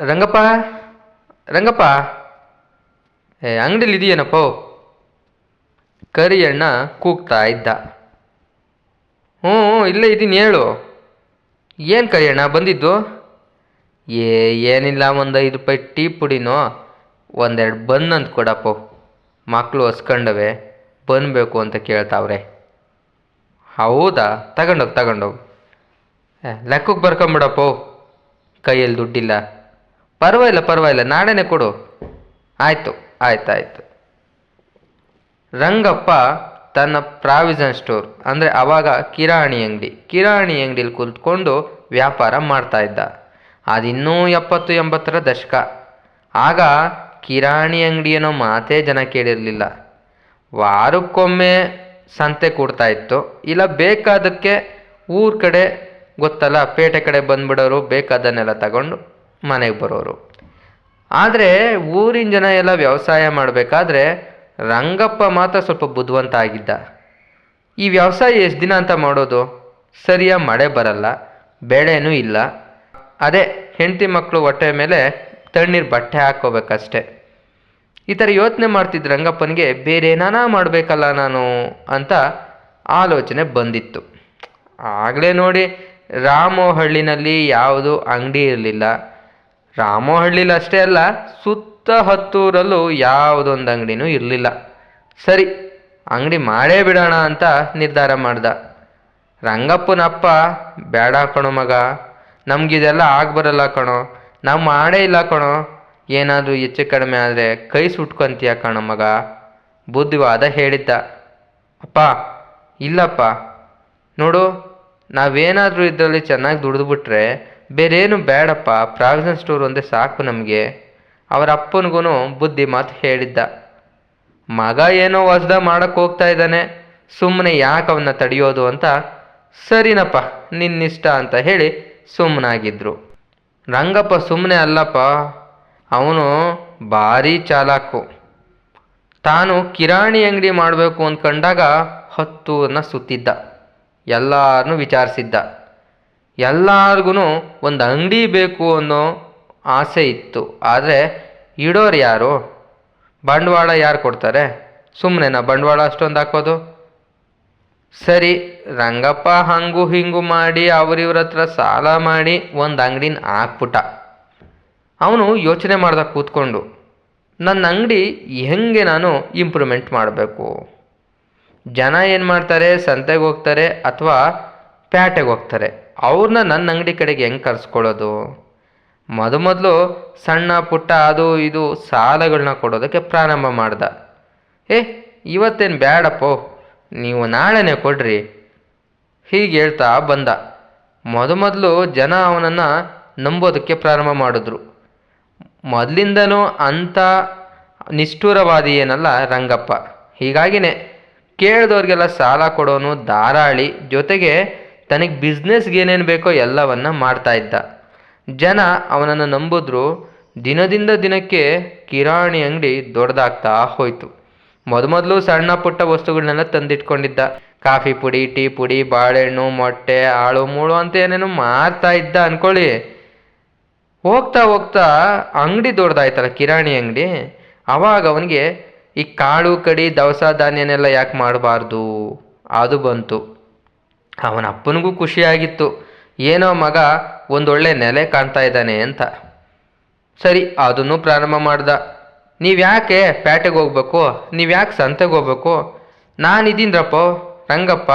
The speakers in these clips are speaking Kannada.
ರಂಗಪ್ಪ? ರಂಗಪ್ಪ? ಏ, ಅಂಗಡಿಲಿ ಇದೆಯೇನಪ್ಪ? ಕರಿಯಣ್ಣ ಕೂಗ್ತಾ ಇದ್ದ. ಹ್ಞೂ ಇಲ್ಲೇ ಇದ್ದೀನಿ ಹೇಳು. ಏನು ಕರಿಯಣ್ಣ, ಬಂದಿದ್ದು? ಏ, ಏನಿಲ್ಲ ಒಂದು ಐದು ರೂಪಾಯಿ ಟೀ ಪುಡಿನೋ, ಒಂದೆರಡು ಬನ್ ಅಂತ ಕೊಡಪ್ಪ. ಮಕ್ಕಳು ಹೊಸ್ಕೊಂಡವೆ, ಬನ್ ಬೇಕು ಅಂತ ಕೇಳ್ತಾವ್ರೆ. ಹೌದಾ? ತಗೊಂಡೋಗಿ ತಗೊಂಡೋಗಿ. ಲೆಕ್ಕಕ್ಕೆ ಬರ್ಕೊಂಬಿಡಪ್ಪ. ಕೈಯಲ್ಲಿ ದುಡ್ಡಿಲ್ಲ. ಪರವಾಗಿಲ್ಲ ಪರವಾಗಿಲ್ಲ. ನಾಳೆನೇ ಕೊಡು. ಆಯಿತು, ಆಯ್ತು ಆಯ್ತು. ರಂಗಪ್ಪ ತನ್ನ ಪ್ರಾವಿಷನ್ ಸ್ಟೋರ್, ಅಂದರೆ ಆವಾಗ ಕಿರಾಣಿ ಅಂಗಡಿ, ಕಿರಾಣಿ ಅಂಗಡಿಲಿ ಕುಳಿತುಕೊಂಡು ವ್ಯಾಪಾರ ಮಾಡ್ತಾ ಇದ್ದ. ಅದಿನ್ನೂ ಎಪ್ಪತ್ತು ಎಂಬತ್ತರ ದಶಕ. ಆಗ ಕಿರಾಣಿ ಅಂಗಡಿ ಅನ್ನೋ ಮಾತೇ ಜನ ಕೇಳಿರಲಿಲ್ಲ. ವಾರಕ್ಕೊಮ್ಮೆ ಸಂತೆ ಕೂಡ್ತಾ ಇತ್ತು. ಇಲ್ಲ, ಬೇಕಾದಕ್ಕೆ ಊರ ಕಡೆ, ಗೊತ್ತಲ್ಲ, ಪೇಟೆ ಕಡೆ ಬಂದ್ಬಿಡೋರು ಬೇಕಾದನ್ನೆಲ್ಲ ತಗೊಂಡು ಮನೆಗೆ ಬರೋರು. ಆದರೆ ಊರಿನ ಜನ ಎಲ್ಲ ವ್ಯವಸಾಯ ಮಾಡಬೇಕಾದ್ರೆ ರಂಗಪ್ಪ ಮಾತ್ರ ಸ್ವಲ್ಪ ಬುದ್ಧಿವಂತ ಆಗಿದ್ದ. ಈ ವ್ಯವಸಾಯ ಎಷ್ಟು ದಿನ ಅಂತ ಮಾಡೋದು? ಸರಿಯಾಗಿ ಮಳೆ ಬರಲ್ಲ, ಬೆಳೆನೂ ಇಲ್ಲ. ಅದೇ ಹೆಂಡತಿ ಮಕ್ಕಳು ಹೊಟ್ಟೆ ಮೇಲೆ ತಣ್ಣೀರು ಬಟ್ಟೆ ಹಾಕ್ಕೋಬೇಕಷ್ಟೆ. ಈ ಥರ ಯೋಚನೆ ಮಾಡ್ತಿದ್ದ ರಂಗಪ್ಪನಿಗೆ ಬೇರೆ ಏನಾನ ಮಾಡಬೇಕಲ್ಲ ನಾನು ಅಂತ ಆಲೋಚನೆ ಬಂದಿತ್ತು. ಆಗಲೇ ನೋಡಿ ರಾಮೋಹಳ್ಳಿನಲ್ಲಿ ಯಾವುದು ಅಂಗಡಿ ಇರಲಿಲ್ಲ. ರಾಮೋಹಳ್ಳಿಲಿ ಅಷ್ಟೇ ಅಲ್ಲ, ಸುತ್ತ ಹತ್ತೂರಲ್ಲೂ ಯಾವುದೊಂದು ಅಂಗಡಿನೂ ಇರಲಿಲ್ಲ. ಸರಿ, ಅಂಗಡಿ ಮಾಡೇ ಬಿಡೋಣ ಅಂತ ನಿರ್ಧಾರ ಮಾಡ್ದ. ರಂಗಪ್ಪನಪ್ಪ ಬೇಡ ಕಣೋ ಮಗ, ನಮಗಿದೆಲ್ಲ ಆಗ್ಬರಲ್ಲ ಕಣೋ, ನಾವು ಮಾಡೇ ಇಲ್ಲ ಕಣೋ, ಏನಾದರೂ ಹೆಚ್ಚು ಕಡಿಮೆ ಆದರೆ ಕೈ ಸುಟ್ಕೊಂತೀಯ ಕಣೋ ಮಗ? ಬುದ್ಧಿವಾದ ಹೇಳಿದ್ದ. ಅಪ್ಪ, ಇಲ್ಲಪ್ಪ, ನೋಡು, ನಾವೇನಾದರೂ ಇದರಲ್ಲಿ ಚೆನ್ನಾಗಿ ದುಡಿದ್ಬಿಟ್ರೆ ಬೇರೇನು ಬೇಡಪ್ಪ ಪ್ರಾವಿಷನ್ ಸ್ಟೋರ್ ಒಂದೇ ಸಾಕು ನಮಗೆ. ಅವರ ಅಪ್ಪನಿಗೂ ಬುದ್ಧಿ ಮಾತು ಹೇಳಿದ್ದ. ಮಗ ಏನೋ ಹೊಸ್ದ ಮಾಡಕ್ಕೆ ಹೋಗ್ತಾ ಇದ್ದಾನೆ ಸುಮ್ಮನೆ ಯಾಕೆ ಅವನ್ನ ತಡೆಯೋದು ಅಂತ ಸರಿನಪ್ಪ, ನಿನ್ನಿಷ್ಟ ಅಂತ ಹೇಳಿ ಸುಮ್ಮನಾಗಿದ್ರು ರಂಗಪ್ಪ ಸುಮ್ಮನೆ ಅಲ್ಲಪ್ಪ, ಅವನು ಭಾರಿ ಚಾಲಾಕು. ತಾನು ಕಿರಾಣಿ ಅಂಗಡಿ ಮಾಡಬೇಕು ಅಂದ್ಕೊಂಡಾಗ ಹತ್ತೂರನ್ನ ಸುತ್ತಿದ್ದ. ಎಲ್ಲರನ್ನೂ ವಿಚಾರಿಸಿದ್ದ. ಎಲ್ಲಾರ್ಗು ಒಂದು ಅಂಗಡಿ ಬೇಕು ಅನ್ನೋ ಆಸೆ ಇತ್ತು. ಆದರೆ ಇಡೋರು ಯಾರು? ಬಂಡವಾಳ ಯಾರು ಕೊಡ್ತಾರೆ? ಸುಮ್ಮನೆನಾ ಬಂಡವಾಳ ಅಷ್ಟೊಂದು ಹಾಕೋದು? ಸರಿ, ರಂಗಪ್ಪ ಹಂಗು ಹಿಂಗು ಮಾಡಿ ಅವರಿವ್ರ ಹತ್ರ ಸಾಲ ಮಾಡಿ ಒಂದು ಅಂಗಡಿನ ಹಾಕ್ಬಿಟ್ಟ. ಅವನು ಯೋಚನೆ ಮಾಡ್ದ ಕೂತ್ಕೊಂಡು ನನ್ನ ಅಂಗಡಿ ಹೆಂಗೆ ನಾನು ಇಂಪ್ರೂವ್ಮೆಂಟ್ ಮಾಡಬೇಕು? ಜನ ಏನು ಮಾಡ್ತಾರೆ? ಸಂತೆಗೆ ಹೋಗ್ತಾರೆ ಅಥವಾ ಪ್ಯಾಟೆಗೆ ಹೋಗ್ತಾರೆ? ಅವ್ರನ್ನ ನನ್ನ ಅಂಗಡಿ ಕಡೆಗೆ ಹೆಂಗೆ ಕರೆಸ್ಕೊಳ್ಳೋದು? ಮೊದ ಮೊದಲು ಸಣ್ಣ, ಪುಟ್ಟ, ಅದು, ಇದು ಸಾಲಗಳನ್ನ ಕೊಡೋದಕ್ಕೆ ಪ್ರಾರಂಭ ಮಾಡ್ದ. ಏ, ಇವತ್ತೇನು ಬೇಡಪ್ಪೋ ನೀವು ನಾಳೆನೇ ಕೊಡ್ರಿ. ಹೀಗೆ ಹೇಳ್ತಾ ಬಂದ. ಮೊದ ಮೊದಲು ಜನ ಅವನನ್ನು ನಂಬೋದಕ್ಕೆ ಪ್ರಾರಂಭ ಮಾಡಿದ್ರು. ಮೊದಲಿಂದನೂ ಅಂಥ ನಿಷ್ಠುರವಾದಿ ಏನಲ್ಲ ರಂಗಪ್ಪ. ಹೀಗಾಗಿನೇ ಕೇಳಿದವ್ರಿಗೆಲ್ಲ ಸಾಲ ಕೊಡೋನು ಧಾರಾಳಿ ಜೊತೆಗೆ ತನಗೆ ಬಿಸ್ನೆಸ್ಗೆ ಏನೇನು ಬೇಕೋ ಎಲ್ಲವನ್ನು ಮಾಡ್ತಾ ಇದ್ದ. ಜನ ಅವನನ್ನು ನಂಬಿದ್ರು ದಿನದಿಂದ ದಿನಕ್ಕೆ ಕಿರಾಣಿ ಅಂಗಡಿ ದೊಡ್ಡದಾಗ್ತಾ ಹೋಯಿತು. ಮೊದಮೊದಲು ಸಣ್ಣ ಪುಟ್ಟ ವಸ್ತುಗಳನ್ನೆಲ್ಲ ತಂದಿಟ್ಕೊಂಡಿದ್ದ. ಕಾಫಿ ಪುಡಿ, ಟೀ ಪುಡಿ, ಬಾಳೆಹಣ್ಣು, ಮೊಟ್ಟೆ ಆಳು ಮೂಳು ಅಂತ ಏನೇನೋ ಮಾರ್ತಾ ಇದ್ದ ಅನ್ಕೊಳ್ಳಿ. ಹೋಗ್ತಾ ಹೋಗ್ತಾ ಅಂಗಡಿ ದೊಡ್ಡದಾಯ್ತಲ್ಲ ಕಿರಾಣಿ ಅಂಗಡಿ. ಅವಾಗ ಅವನಿಗೆ ಈ ಕಾಳು, ಕಡಿ, ದವಸ ಧಾನ್ಯನೆಲ್ಲ ಯಾಕೆ ಮಾಡಬಾರ್ದು? ಅದು ಬಂತು. ಅವನ ಅಪ್ಪನಿಗೂ ಖುಷಿಯಾಗಿತ್ತು. ಏನೋ ಮಗ ಒಂದೊಳ್ಳೆ ನೆಲೆ ಕಾಣ್ತಾ ಇದ್ದಾನೆ ಅಂತ. ಸರಿ, ಅದನ್ನು ಪ್ರಾರಂಭ ಮಾಡ್ದ. ನೀವ್ಯಾಕೆ ಪೇಟೆಗೆ ಹೋಗ್ಬೇಕು? ನೀವ್ಯಾಕೆ ಸಂತೆಗೆ ಹೋಗ್ಬೇಕು? ನಾನಿದ್ದೀನಿರಪ್ಪ ರಂಗಪ್ಪ.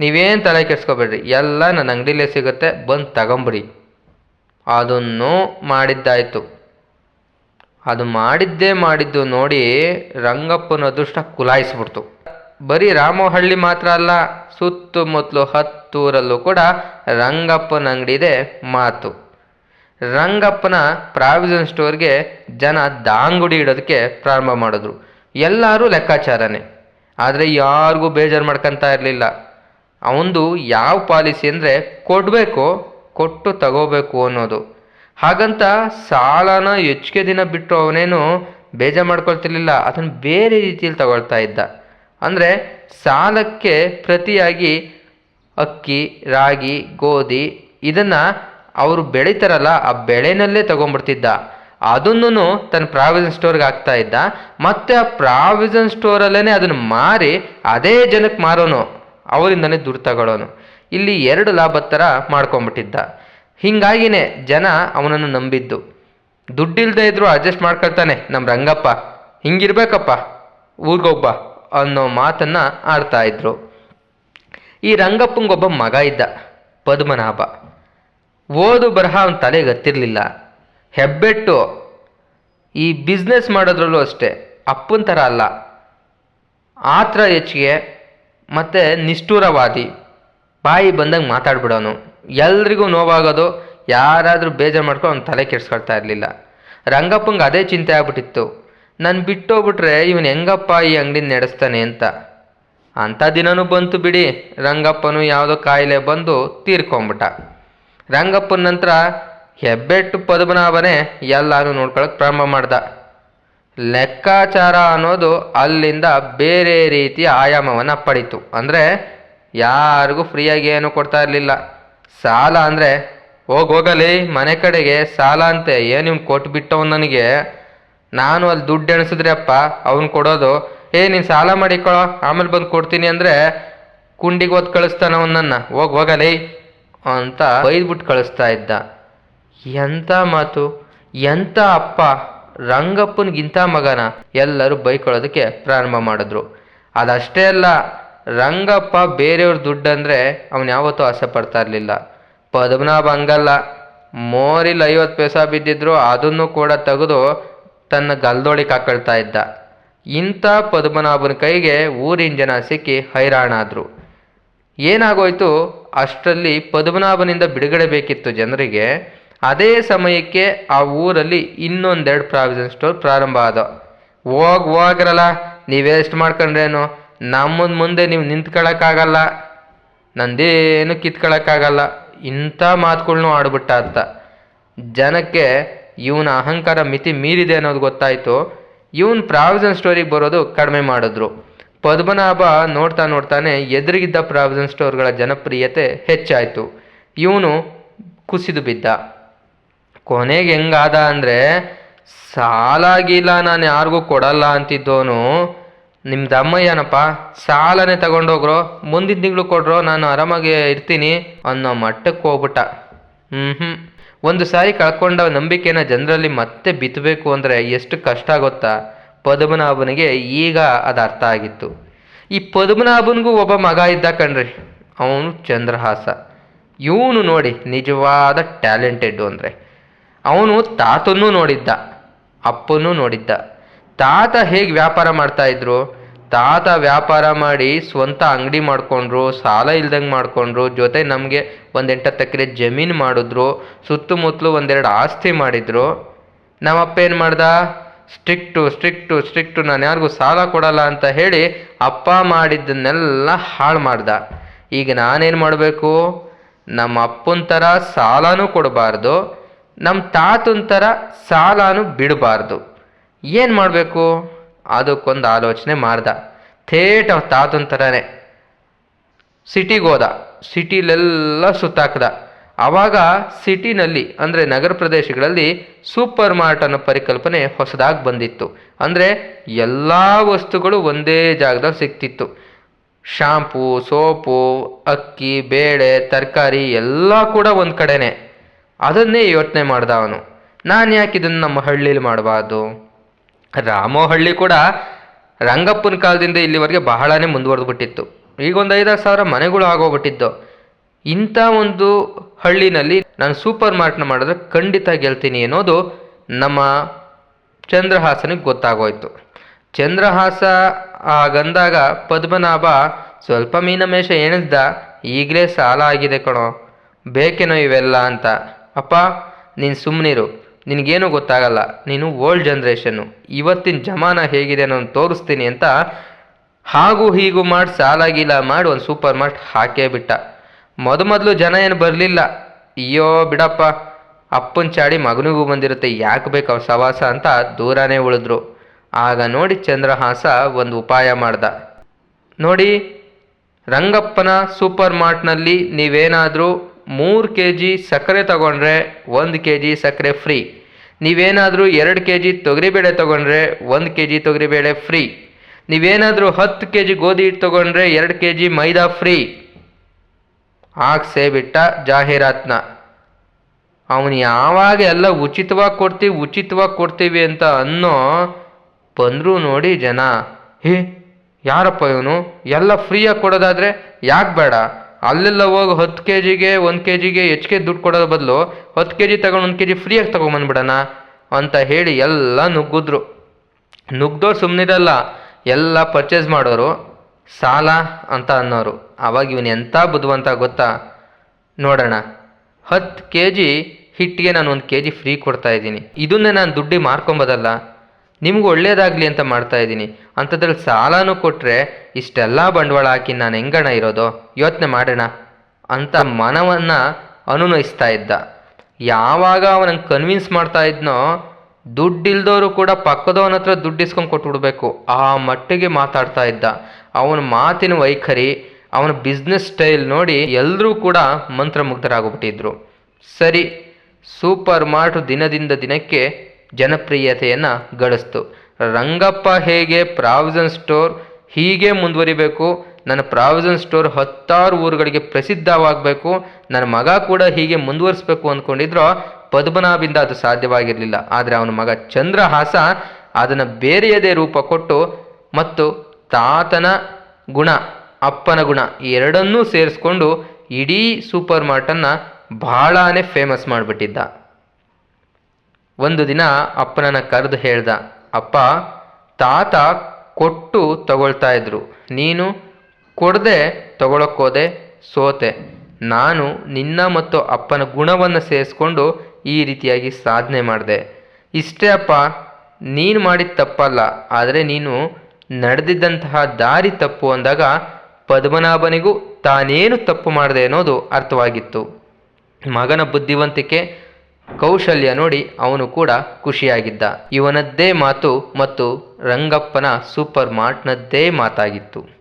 ನೀವೇನು ತಲೆ ಕೆಡ್ಸ್ಕೊಬೇಡ್ರಿ, ಎಲ್ಲ ನನ್ನ ಅಂಗಡಿಲೇ ಸಿಗುತ್ತೆ, ಬಂದು ತಗೊಂಬಿಡಿ. ಅದನ್ನು ಮಾಡಿದ್ದಾಯಿತು. ಅದು ಮಾಡಿದ್ದೇ ಮಾಡಿದ್ದು ನೋಡಿ ರಂಗಪ್ಪನ ಅದೃಷ್ಟ ಕುಲಾಯಿಸ್ಬಿಡ್ತು. ಬರೀ ರಾಮೋಹಳ್ಳಿ ಮಾತ್ರ ಅಲ್ಲ ಸುತ್ತಮುತ್ತಲು ಹತ್ತೂರಲ್ಲೂ ಕೂಡ ರಂಗಪ್ಪನ ಅಂಗಡಿದೆ ಮಾತು. ರಂಗಪ್ಪನ ಪ್ರಾವಿಷನ್ ಸ್ಟೋರ್ಗೆ ಜನ ದಾಂಗುಡಿ ಇಡೋದಕ್ಕೆ ಪ್ರಾರಂಭ ಮಾಡಿದ್ರು. ಎಲ್ಲರೂ ಲೆಕ್ಕಾಚಾರನೇ. ಆದರೆ ಯಾರಿಗೂ ಬೇಜಾರು ಮಾಡ್ಕೊತಾ ಇರಲಿಲ್ಲ. ಅವನದು ಯಾವ ಪಾಲಿಸಿ ಅಂದರೆ ಕೊಡಬೇಕು, ಕೊಟ್ಟು ತಗೋಬೇಕು ಅನ್ನೋದು. ಹಾಗಂತ ಸಾಲನ ಹೆಚ್ಚಿಗೆ ದಿನ ಬಿಟ್ಟು ಅವನೇನು ಬೇಜಾರು ಮಾಡ್ಕೊಳ್ತಿರ್ಲಿಲ್ಲ, ಅದನ್ನು ಬೇರೆ ರೀತಿಯಲ್ಲಿ ತಗೊಳ್ತಾ ಇದ್ದ. ಅಂದರೆ ಸಾಲಕ್ಕೆ ಪ್ರತಿಯಾಗಿ ಅಕ್ಕಿ, ರಾಗಿ, ಗೋಧಿ ಇದನ್ನು ಅವರು ಬೆಳೀತಾರಲ್ಲ, ಆ ಬೆಳೆನಲ್ಲೇ ತಗೊಂಡ್ಬಿಡ್ತಿದ್ದ. ಅದನ್ನು ತನ್ನ ಪ್ರಾವಿಷನ್ ಸ್ಟೋರ್ಗೆ ಹಾಕ್ತಾ ಇದ್ದ. ಮತ್ತೆ ಆ ಪ್ರಾವಿಷನ್ ಸ್ಟೋರಲ್ಲೇ ಅದನ್ನು ಮಾರಿ ಅದೇ ಜನಕ್ಕೆ ಮಾರೋನು, ಅವರಿಂದನೇ ದುಡ್ಡು ತಗೊಳ್ಳೋನು ಇಲ್ಲಿ ಎರಡು ಲಾಭ ಥರ ಮಾಡ್ಕೊಂಬಿಟ್ಟಿದ್ದ. ಹಿಂಗಾಗಿನೇ ಜನ ಅವನನ್ನು ನಂಬಿದ್ದು. ದುಡ್ಡಿಲ್ದೇ ಇದ್ರು ಅಡ್ಜಸ್ಟ್ ಮಾಡ್ಕೊಳ್ತಾನೆ ನಮ್ಮ ರಂಗಪ್ಪ. ಹಿಂಗಿರ್ಬೇಕಪ್ಪ. ಊರಿಗೊಬ್ಬ ಅನ್ನೋ ಮಾತನ್ನ ಆಡ್ತಾ ಇದ್ರು. ಈ ರಂಗಪ್ಪಂಗೊಬ್ಬ ಮಗ ಇದ್ದ, ಪದ್ಮನಾಭ. ಓದು ಬರಹ ಅವನ ತಲೆಗೆ ಹತ್ತಿರಲಿಲ್ಲ. ಹೆಬ್ಬೆಟ್ಟು ಈ ಬಿಸ್ನೆಸ್ ಮಾಡೋದ್ರಲ್ಲೂ ಅಷ್ಟೇ, ಅಪ್ಪನ ಥರ ಅಲ್ಲ. ಆತ್ರ ಹೆಚ್ಚಿಗೆ ಮತ್ತು ನಿಷ್ಠೂರವಾದಿ. ಬಾಯಿ ಬಂದಂಗೆ ಮಾತಾಡ್ಬಿಡೋನು. ಎಲ್ರಿಗೂ ನೋವಾಗೋದು, ಯಾರಾದರೂ ಬೇಜಾರು ಮಾಡ್ಕೊಂಡು ಅವ್ನ ತಲೆ ಕೆಡ್ಸ್ಕೊಳ್ತಾ ಇರಲಿಲ್ಲ. ರಂಗಪ್ಪಂಗೆ ಅದೇ ಚಿಂತೆ ಆಗ್ಬಿಟ್ಟಿತ್ತು. ನಾನು ಬಿಟ್ಟೋಗ್ಬಿಟ್ರೆ ಇವನು ಹೆಂಗಪ್ಪ ಈ ಅಂಗಡಿ ನಡೆಸ್ತಾನೆ ಅಂತ. ಅಂಥ ದಿನನೂ ಬಂತು ಬಿಡಿ. ರಂಗಪ್ಪನು ಯಾವುದೋ ಕಾಯಿಲೆ ಬಂದು ತೀರ್ಕೊಂಬಿಟ್ಟ. ರಂಗಪ್ಪನ ನಂತರ ಹೆಬ್ಬೆಟ್ಟು ಪದ್ಮನಾಭನೇ ಎಲ್ಲಾನು ನೋಡ್ಕೊಳಕ್ಕೆ ಪ್ರಾರಂಭ ಮಾಡ್ದ. ಲೆಕ್ಕಾಚಾರ ಅನ್ನೋದು ಅಲ್ಲಿಂದ ಬೇರೆ ರೀತಿಯ ಆಯಾಮವನ್ನು ಪಡಿತು. ಅಂದರೆ ಯಾರಿಗೂ ಫ್ರೀಯಾಗಿ ಏನು ಕೊಡ್ತಾ ಇರಲಿಲ್ಲ. ಸಾಲ ಅಂದರೆ ಹೋಗಿ ಹೋಗಲಿ, ಮನೆ ಕಡೆಗೆ ಸಾಲ ಅಂತೆ, ಏನು ಕೊಟ್ಬಿಟ್ಟವ್ ನನಗೆ? ನಾನು ಅಲ್ಲಿ ದುಡ್ಡು ಎಣಿಸಿದ್ರೆ ಅಪ್ಪ, ಅವ್ನು ಕೊಡೋದು, ಏ, ನೀನು ಸಾಲ ಮಾಡಿಕೊಳ್ಳೋ ಆಮೇಲೆ ಬಂದು ಕೊಡ್ತೀನಿ ಅಂದರೆ ಕುಂಡಿಗೆ ಓದ್ ಕಳಿಸ್ತಾನ ಅವನನ್ನು ಹೋಗಿ, ಹೋಗಲಿ. ಅಂತ ಬೈದ್ಬಿಟ್ಟು ಕಳಿಸ್ತಾ ಇದ್ದ. ಎಂಥ ಮಾತು ಎಂಥ ಅಪ್ಪ ರಂಗಪ್ಪನಿಗಿಂತ ಮಗನ ಎಲ್ಲರೂ ಬೈಕೊಳ್ಳೋದಕ್ಕೆ ಪ್ರಾರಂಭ ಮಾಡಿದ್ರು. ಅದಷ್ಟೇ ಅಲ್ಲ, ರಂಗಪ್ಪ ಬೇರೆಯವ್ರ ದುಡ್ಡು ಅಂದರೆ ಅವನು ಯಾವತ್ತೂ ಆಸೆ ಪಡ್ತಾ ಇರಲಿಲ್ಲ. ಪದ್ಮನಾಭ ಹಂಗಲ್ಲ, ಮೋರಿಲ್ ಐವತ್ತು ಪೈಸಾ ಬಿದ್ದಿದ್ರು ಅದನ್ನು ಕೂಡ ತೆಗೆದು ತನ್ನ ಗಲ್ದೊಳಿಗೆ ಹಾಕೊಳ್ತಾ ಇದ್ದ. ಇಂಥ ಪದ್ಮನಾಭನ ಕೈಗೆ ಊರಿನ ಜನ ಸಿಕ್ಕಿ ಹೈರಾಣಾದ್ರು. ಏನಾಗೋಯ್ತು? ಅಷ್ಟರಲ್ಲಿ ಪದ್ಮನಾಭನಿಂದ ಬಿಡುಗಡೆ ಬೇಕಿತ್ತು ಜನರಿಗೆ. ಅದೇ ಸಮಯಕ್ಕೆ ಆ ಊರಲ್ಲಿ ಇನ್ನೊಂದೆರಡು ಪ್ರಾವಿಷನ್ ಸ್ಟೋರ್ ಪ್ರಾರಂಭ ಆದ. ಹೋಗ್ ಹೋಗಿರಲ್ಲ ನೀವೆಷ್ಟು ಮಾಡ್ಕೊಂಡ್ರೇನು? ನಮ್ಮದ ಮುಂದೆ ನೀವು ನಿಂತ್ಕೊಳ್ಳೋಕ್ಕಾಗಲ್ಲ ನಂದೇನು ಕಿತ್ಕೊಳ್ಳೋಕ್ಕಾಗಲ್ಲ ಇಂಥ ಮಾತುಗಳ್ನು ಆಡ್ಬಿಟ್ಟ ಅಂತ ಜನಕ್ಕೆ ಇವನ ಅಹಂಕಾರ ಮಿತಿ ಮೀರಿದೆ ಅನ್ನೋದು ಗೊತ್ತಾಯಿತು. ಇವನ್ ಪ್ರಾವಿಸನ್ ಸ್ಟೋರಿಗೆ ಬರೋದು ಕಡಿಮೆ ಮಾಡಿದ್ರು. ಪದ್ಮನಾಭ ನೋಡ್ತಾ ನೋಡ್ತಾನೆ ಎದುರಿಗಿದ್ದ ಪ್ರಾವಿಸನ್ ಸ್ಟೋರ್ಗಳ ಜನಪ್ರಿಯತೆ ಹೆಚ್ಚಾಯಿತು. ಇವನು ಕುಸಿದು ಬಿದ್ದ. ಕೊನೆಗೆ ಹೆಂಗಾದ ಅಂದರೆ, ಸಾಲಾಗಿಲ್ಲ, ನಾನು ಯಾರಿಗೂ ಕೊಡಲ್ಲ ಅಂತಿದ್ದೋನು. ನಿಮ್ದು ಅಮ್ಮಯ್ಯನಪ್ಪ ಸಾಲನೇ ತಗೊಂಡೋಗ್ರೋ, ಮುಂದಿನ ತಿಂಗಳು ಕೊಡ್ರೋ, ನಾನು ಆರಾಮಾಗಿ ಇರ್ತೀನಿ ಅನ್ನೋ ಮಟ್ಟಕ್ಕೆ ಹೋಗ್ಬಿಟ್ಟ. ಹ್ಞೂ ಒಂದು ಸಾರಿ ಕಳ್ಕೊಂಡ ನಂಬಿಕೆನ ಜನರಲ್ಲಿ ಮತ್ತೆ ಬಿತ್ತಬೇಕು ಅಂದರೆ ಎಷ್ಟು ಕಷ್ಟ ಗೊತ್ತಾ? ಪದ್ಮನಾಭನಿಗೆ ಈಗ ಅದು ಅರ್ಥ ಆಗಿತ್ತು. ಈ ಪದ್ಮನಾಭನಿಗೂ ಒಬ್ಬ ಮಗ ಇದ್ದ ಕಣ್ರಿ, ಅವನು ಚಂದ್ರಹಾಸ. ಇವನು ನೋಡಿ ನಿಜವಾದ ಟ್ಯಾಲೆಂಟೆಡ್ ಅಂದರೆ. ಅವನು ತಾತನೂ ನೋಡಿದ್ದ ಅಪ್ಪನೂ ನೋಡಿದ್ದ. ತಾತ ಹೇಗೆ ವ್ಯಾಪಾರ ಮಾಡ್ತಾ ಇದ್ರು? ತಾತ ವ್ಯಾಪಾರ ಮಾಡಿ ಸ್ವಂತ ಅಂಗಡಿ ಮಾಡ್ಕೊಂಡ್ರು, ಸಾಲ ಇಲ್ದಂಗೆ ಮಾಡ್ಕೊಂಡ್ರು, ಜೊತೆ ನಮಗೆ ಒಂದು ಎಂಟತ್ತು ಎಕರೆ ಜಮೀನು ಮಾಡಿದ್ರು ಸುತ್ತಮುತ್ತಲು ಒಂದೆರಡು ಆಸ್ತಿ ಮಾಡಿದ್ರು. ನಮ್ಮಪ್ಪ ಏನು ಮಾಡ್ದ? ಸ್ಟ್ರಿಕ್ಟು ಸ್ಟ್ರಿಕ್ಟು ಸ್ಟ್ರಿಕ್ಟು, ನಾನು ಯಾರಿಗೂ ಸಾಲ ಕೊಡಲ್ಲ ಅಂತ ಹೇಳಿ ಅಪ್ಪ ಮಾಡಿದ್ದನ್ನೆಲ್ಲ ಹಾಳು ಮಾಡ್ದ. ಈಗ ನಾನೇನು ಮಾಡಬೇಕು? ನಮ್ಮ ಅಪ್ಪನ ಥರ ಸಾಲನೂ ಕೊಡಬಾರ್ದು, ನಮ್ಮ ತಾತನ ಥರ ಸಾಲನೂ ಬಿಡಬಾರ್ದು. ಏನು ಮಾಡಬೇಕು? ಅದಕ್ಕೊಂದು ಆಲೋಚನೆ ಮಾಡ್ದ. ಥೇಟ್ ಅವ ತಾತನ ಥರನೇ ಸಿಟಿಗೆ ಹೋದ. ಸಿಟಿಲೆಲ್ಲ ಸುತ್ತಾಕ್ದ. ಆವಾಗ ಸಿಟಿನಲ್ಲಿ, ಅಂದರೆ ನಗರ ಪ್ರದೇಶಗಳಲ್ಲಿ ಸೂಪರ್ ಮಾರ್ಟ್ ಅನ್ನೋ ಪರಿಕಲ್ಪನೆ ಹೊಸದಾಗಿ ಬಂದಿತ್ತು. ಅಂದರೆ ಎಲ್ಲ ವಸ್ತುಗಳು ಒಂದೇ ಜಾಗದಲ್ಲಿ ಸಿಕ್ತಿತ್ತು ಶಾಂಪೂ, ಸೋಪು, ಅಕ್ಕಿ, ಬೇಳೆ, ತರಕಾರಿ ಎಲ್ಲ ಕೂಡ ಒಂದು ಕಡೆನೇ. ಅದನ್ನೇ ಯೋಚನೆ ಮಾಡ್ದ ಅವನು. ನಾನು ಯಾಕೆ ಇದನ್ನು ನಮ್ಮ ಹಳ್ಳಿಲಿ ಮಾಡಬಾರ್ದು? ರಾಮೋಹಳ್ಳಿ ಕೂಡ ರಂಗಪ್ಪನ ಕಾಲದಿಂದ ಇಲ್ಲಿವರೆಗೆ ಬಹಳನೇ ಮುಂದುವರೆದು ಬಿಟ್ಟಿತ್ತು ಈಗ ಒಂದು ಐದಾರು ಸಾವಿರ ಮನೆಗಳು ಆಗೋಗ್ಬಿಟ್ಟಿದ್ದು. ಇಂಥ ಒಂದು ಹಳ್ಳಿನಲ್ಲಿ ನಾನು ಸೂಪರ್ ಮಾರ್ಟ್ನ ಮಾಡಿದ್ರೆ ಖಂಡಿತ ಗೆಲ್ತೀನಿ ಅನ್ನೋದು ನಮ್ಮ ಚಂದ್ರಹಾಸನಿಗೆ ಗೊತ್ತಾಗೋಯ್ತು. ಚಂದ್ರಹಾಸ ಆಗಂದಾಗ ಪದ್ಮನಾಭ ಸ್ವಲ್ಪ ಮೀನಮೇಷ ಎಣಿಸ್ದ, ಈಗಲೇ ಸಾಲ ಆಗಿದೆ ಕಣೋ, ಬೇಕೇನೋ ಇವೆಲ್ಲ ಅಂತ. ಅಪ್ಪ, ನೀನು ಸುಮ್ಮನಿರು ನಿನಗೇನು ಗೊತ್ತಾಗಲ್ಲ. ನೀನು ಓಲ್ಡ್ ಜನ್ರೇಷನ್ನು. ಇವತ್ತಿನ ಜಮಾನ ಹೇಗಿದೆ ನಾನು ತೋರಿಸ್ತೀನಿ ಅಂತ ಹಾಗೂ ಹೀಗೂ ಮಾಡಿ, ಸಾಲಾಗಿಲ್ಲ ಗೀಲ ಮಾಡಿ, ಒಂದು ಸೂಪರ್ ಮಾರ್ಟ್ ಹಾಕೇ ಬಿಟ್ಟ. ಮೊದಮೊದಲು ಜನ ಏನು ಬರಲಿಲ್ಲ. ಅಯ್ಯೋ ಬಿಡಪ್ಪ, ಅಪ್ಪನ ಚಾಡಿ ಮಗನಿಗೂ ಬಂದಿರುತ್ತೆ, ಯಾಕೆ ಬೇಕು ಅವ್ರ ಸವಾಸ ಅಂತ ದೂರನೇ ಉಳಿದ್ರು. ಆಗ ನೋಡಿ ಚಂದ್ರಹಾಸ ಒಂದು ಉಪಾಯ ಮಾಡ್ದ. ನೋಡಿ, ರಂಗಪ್ಪನ ಸೂಪರ್ ಮಾರ್ಟ್ನಲ್ಲಿ ನೀವೇನಾದರೂ ಮೂರು ಕೆ ಜಿ ಸಕ್ಕರೆ ತಗೊಂಡ್ರೆ ಒಂದು ಕೆ ಜಿ ಸಕ್ಕರೆ ಫ್ರೀ. ನೀವೇನಾದರೂ ಎರಡು ಕೆ ಜಿ ತೊಗರಿಬೇಳೆ ತೊಗೊಂಡ್ರೆ ಒಂದು ಕೆ ಜಿ ತೊಗರಿಬೇಳೆ ಫ್ರೀ. ನೀವೇನಾದರೂ ಹತ್ತು ಕೆ ಜಿ ಗೋಧಿ ಹಿಟ್ಟು ತೊಗೊಂಡ್ರೆ ಎರಡು ಕೆ ಜಿ ಮೈದಾ ಫ್ರೀ. ಸೇಬಿಟ್ಟ ಜಾಹೀರಾತನ್ನ ಅವನು ಯಾವಾಗ ಎಲ್ಲ ಉಚಿತವಾಗಿ ಕೊಡ್ತೀವಿ ಉಚಿತವಾಗಿ ಕೊಡ್ತೀವಿ ಅಂತ ಅನ್ನೋ ಬಂದರೂ ನೋಡಿ ಜನ. ಹೇ, ಯಾರಪ್ಪ ಇವನು? ಎಲ್ಲ ಫ್ರೀಯಾಗಿ ಕೊಡೋದಾದರೆ ಯಾಕೆ ಬೇಡ? ಅಲ್ಲೆಲ್ಲ ಹೋಗಿ ಹತ್ತು ಕೆ ಜಿಗೆ ಒಂದು ಕೆ ಜಿಗೆ ಹೆಚ್ಚಿಗೆ ದುಡ್ಡು ಕೊಡೋದ್ರ ಬದಲು ಹತ್ತು ಕೆ ಜಿ ತಗೊಂಡು ಒಂದು ಕೆ ಜಿ ಫ್ರೀಯಾಗಿ ತೊಗೊಂಬಂದ್ಬಿಡೋಣ ಅಂತ ಹೇಳಿ ಎಲ್ಲ ನುಗ್ಗಿದ್ರು. ನುಗ್ದೋರು ಸುಮ್ಮನಿರಲ್ಲ ಎಲ್ಲ ಪರ್ಚೇಸ್ ಮಾಡೋರು ಸಾಲ ಅಂತ ಅನ್ನೋರು. ಅವಾಗ ಇವನು ಎಂಥ ಬುದ್ಧಿವಂತ ಗೊತ್ತಾ? ನೋಡೋಣ. ಹತ್ತು ಕೆ ಜಿ ಹಿಟ್ಟಿಗೆ ನಾನು ಒಂದು ಕೆ ಜಿ ಫ್ರೀ ಕೊಡ್ತಾ ಇದ್ದೀನಿ. ಇದನ್ನೇ ನಾನು ದುಡ್ಡಿ ಮಾರ್ಕೊಂಬೋದಲ್ಲ. ನಿಮ್ಗೆ ಒಳ್ಳೇದಾಗಲಿ ಅಂತ ಮಾಡ್ತಾ ಇದ್ದೀನಿ. ಅಂಥದ್ರಲ್ಲಿ ಸಾಲನೂ ಕೊಟ್ಟರೆ ಇಷ್ಟೆಲ್ಲ ಬಂಡವಾಳ ಹಾಕಿ ನಾನು ಹೆಂಗಣ ಇರೋದು? ಯೋಚನೆ ಮಾಡೋಣ. ಅಂತ ಮನವನ್ನು ಅನುನಯಿಸ್ತಾ ಇದ್ದ. ಯಾವಾಗ ಅವನಂಗೆ ಕನ್ವಿನ್ಸ್ ಮಾಡ್ತಾ ಇದ್ನೋ ದುಡ್ಡಿಲ್ದವರು ಕೂಡ ಪಕ್ಕದವನ ಹತ್ರ ದುಡ್ಡು ಇಸ್ಕೊಂಡು ಕೊಟ್ಬಿಡ್ಬೇಕು. ಆ ಮಟ್ಟಿಗೆ ಮಾತಾಡ್ತಾ ಇದ್ದ. ಅವನ ಮಾತಿನ ವೈಖರಿ, ಅವನ ಬಿಸ್ನೆಸ್ ಸ್ಟೈಲ್ ನೋಡಿ ಎಲ್ಲರೂ ಕೂಡ ಮಂತ್ರಮುಗ್ಧರಾಗ್ಬಿಟ್ಟಿದ್ರು. ಸರಿ, ಸೂಪರ್ ಮಾರ್ಟ್ ದಿನದಿಂದ ದಿನಕ್ಕೆ ಜನಪ್ರಿಯತೆಯನ್ನು ಗಳಿಸ್ತು. ರಂಗಪ್ಪ ಹೇಗೆ ಪ್ರಾವಿಸನ್ ಸ್ಟೋರ್ ಹೀಗೆ ಮುಂದುವರಿಬೇಕು, ನನ್ನ ಪ್ರಾವಿಸನ್ ಸ್ಟೋರ್ ಹತ್ತಾರು ಊರುಗಳಿಗೆ ಪ್ರಸಿದ್ಧವಾಗಬೇಕು, ನನ್ನ ಮಗ ಕೂಡ ಹೀಗೆ ಮುಂದುವರಿಸ್ಬೇಕು ಅಂದ್ಕೊಂಡಿದ್ರು ಪದ್ಮನಾಭಿಂದ ಅದು ಸಾಧ್ಯವಾಗಿರಲಿಲ್ಲ. ಆದರೆ ಅವನ ಮಗ ಚಂದ್ರಹಾಸ ಅದನ್ನು ಬೇರೆಯದೇ ರೂಪ ಕೊಟ್ಟು ಮತ್ತು ತಾತನ ಗುಣ, ಅಪ್ಪನ ಗುಣ ಎರಡನ್ನೂ ಸೇರಿಸ್ಕೊಂಡು ಇಡೀ ಸೂಪರ್ ಮಾರ್ಟನ್ನು ಬಹಳಾನೇ ಫೇಮಸ್ ಮಾಡಿಬಿಟ್ಟಿದ್ದ. ಒಂದು ದಿನ ಅಪ್ಪನನ್ನ ಕರೆದು ಹೇಳ್ದ, ಅಪ್ಪ, ತಾತ ಕೊಟ್ಟು ತಗೊಳ್ತಾ ಇದ್ರು. ನೀನು ಕೊಡದೆ ತಗೊಳಕ್ಕೋದೆ ಸೋತೆ. ನಾನು ನಿನ್ನ ಮತ್ತು ಅಪ್ಪನ ಗುಣವನ್ನು ಸೇರಿಸ್ಕೊಂಡು ಈ ರೀತಿಯಾಗಿ ಸಾಧನೆ ಮಾಡಿದೆ. ಇಷ್ಟೇ ಅಪ್ಪ, ನೀನು ಮಾಡಿದ ತಪ್ಪಲ್ಲ. ಆದರೆ ನೀನು ನಡೆದಿದ್ದಂತಹ ದಾರಿ ತಪ್ಪು ಅಂದಾಗ ಪದ್ಮನಾಭನಿಗೂ ತಾನೇನು ತಪ್ಪು ಮಾಡಿದೆ ಅನ್ನೋದು ಅರ್ಥವಾಗಿತ್ತು. ಮಗನ ಬುದ್ಧಿವಂತಿಕೆ ಕೌಶಲ್ಯ ನೋಡಿ ಅವನು ಕೂಡ ಖುಷಿಯಾಗಿದ್ದ. ಇವನದ್ದೇ ಮಾತು ಮತ್ತು ರಂಗಪ್ಪನ ಸೂಪರ್ ಮಾರ್ಟ್ನದ್ದೇ ಮಾತಾಗಿತ್ತು.